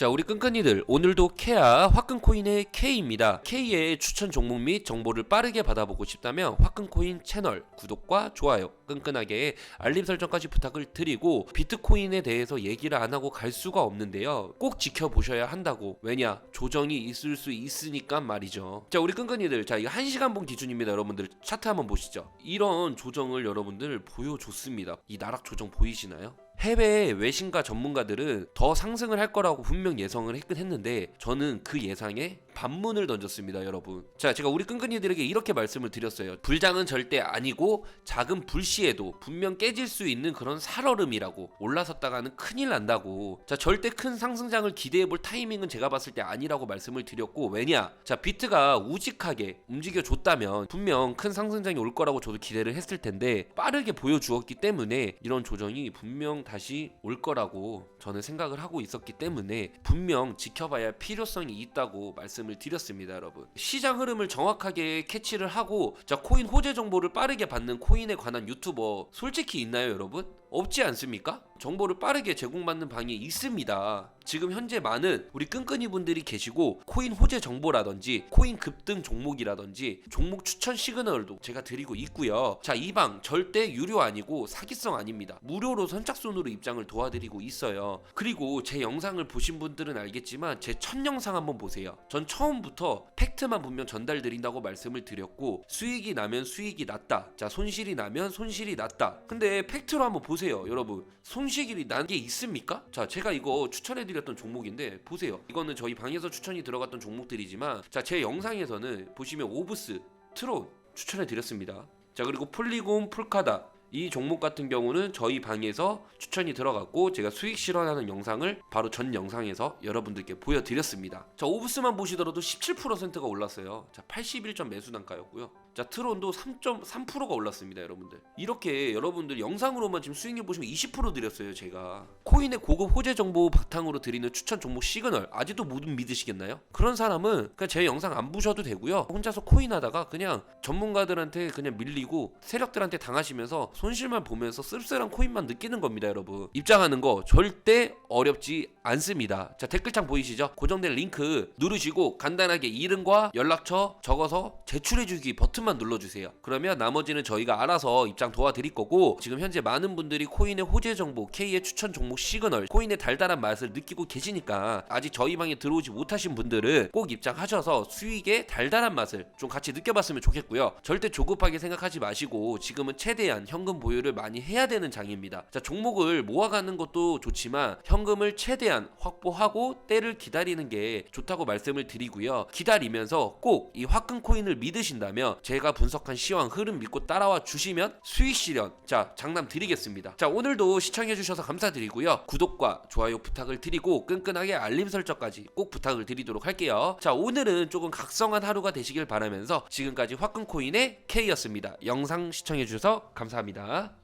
자, 우리 끈끈이들 오늘도 케아 화끈코인의 K입니다. K의 추천 종목 및 정보를 빠르게 받아보고 싶다면 화끈코인 채널 구독과 좋아요, 끈끈하게 알림 설정까지 부탁을 드리고 비트코인에 대해서 얘기를 안 하고 갈 수가 없는데요. 꼭 지켜보셔야 한다고. 왜냐? 조정이 있을 수 있으니까 말이죠. 자, 우리 끈끈이들 자, 이거 1시간 봉 기준입니다. 여러분들 차트 한번 보시죠. 이런 조정을 여러분들 보여줬습니다. 이 나락 조정 보이시나요? 해외 외신가 전문가들은 더 상승을 할 거라고 분명 예상을 했긴 했는데 저는 그 예상에 반문을 던졌습니다, 여러분. 자, 제가 우리 끈끈이들에게 이렇게 말씀을 드렸어요. 불장은 절대 아니고 작은 불씨에도 분명 깨질 수 있는 그런 살얼음이라고 올라섰다가는 큰일 난다고. 자, 절대 큰 상승장을 기대해 볼 타이밍은 제가 봤을 때 아니라고 말씀을 드렸고 왜냐? 자, 비트가 우직하게 움직여 줬다면 분명 큰 상승장이 올 거라고 저도 기대를 했을 텐데 빠르게 보여주었기 때문에 이런 조정이 분명 다시 올 거라고 저는 생각을 하고 있었기 때문에 분명 지켜봐야 필요성이 있다고 말씀 을 드렸습니다, 여러분. 시장 흐름을 정확하게 캐치를 하고 자 코인 호재 정보를 빠르게 받는 코인에 관한 유튜버 솔직히 있나요, 여러분? 없지 않습니까? 정보를 빠르게 제공받는 방이 있습니다. 지금 현재 많은 우리 끈끈이 분들이 계시고 코인 호재 정보라든지 코인 급등 종목이라든지 종목 추천 시그널도 제가 드리고 있고요. 자, 이 방 절대 유료 아니고 사기성 아닙니다. 무료로 선착순으로 입장을 도와드리고 있어요. 그리고 제 영상을 보신 분들은 알겠지만 제 첫 영상 한번 보세요. 전 처음부터 팩트만 분명 전달 드린다고 말씀을 드렸고 수익이 나면 수익이 났다. 자, 손실이 나면 손실이 났다. 근데 팩트로 한번 보세요, 여러분. 손실이 난 게 있습니까? 자, 제가 이거 추천해드렸던 종목인데 보세요. 이거는 저희 방에서 추천이 들어갔던 종목들이지만 자, 제 영상에서는 보시면 오브스, 트론 추천해드렸습니다. 자, 그리고 폴리곤, 풀카다 이 종목 같은 경우는 저희 방에서 추천이 들어갔고 제가 수익 실현하는 영상을 바로 전 영상에서 여러분들께 보여드렸습니다. 자 오브스만 보시더라도 17%가 올랐어요. 자 81점 매수 단가였고요. 자 트론도 3.3%가 올랐습니다, 여러분들. 이렇게 여러분들 영상으로만 지금 수익률 보시면 20% 드렸어요, 제가. 코인의 고급 호재 정보 바탕으로 드리는 추천 종목 시그널 아직도 못 믿으시겠나요? 그런 사람은 그냥 제 영상 안 보셔도 되고요. 혼자서 코인 하다가 그냥 전문가들한테 그냥 밀리고 세력들한테 당하시면서 손실만 보면서 씁쓸한 코인만 느끼는 겁니다, 여러분. 입장하는 거 절대 어렵지 않습니다. 자, 댓글창 보이시죠? 고정된 링크 누르시고 간단하게 이름과 연락처 적어서 제출해주기 버튼만 눌러주세요. 그러면 나머지는 저희가 알아서 입장 도와드릴 거고 지금 현재 많은 분들이 코인의 호재 정보, K의 추천 종목 시그널, 코인의 달달한 맛을 느끼고 계시니까 아직 저희 방에 들어오지 못하신 분들은 꼭 입장하셔서 수익의 달달한 맛을 좀 같이 느껴봤으면 좋겠고요. 절대 조급하게 생각하지 마시고 지금은 최대한 현금 보유를 많이 해야 되는 장입니다. 자, 종목을 모아가는 것도 좋지만 현 금을 최대한 확보하고 때를 기다리는 게 좋다고 말씀을 드리고요. 기다리면서 꼭 이 화끈 코인을 믿으신다면 제가 분석한 시황 흐름 믿고 따라와 주시면 수익 실현 자 장남 드리겠습니다. 자 오늘도 시청해 주셔서 감사드리고요. 구독과 좋아요 부탁을 드리고 끈끈하게 알림 설정까지 꼭 부탁을 드리도록 할게요. 자 오늘은 조금 각성한 하루가 되시길 바라면서 지금까지 화끈 코인의 K였습니다. 영상 시청해 주셔서 감사합니다.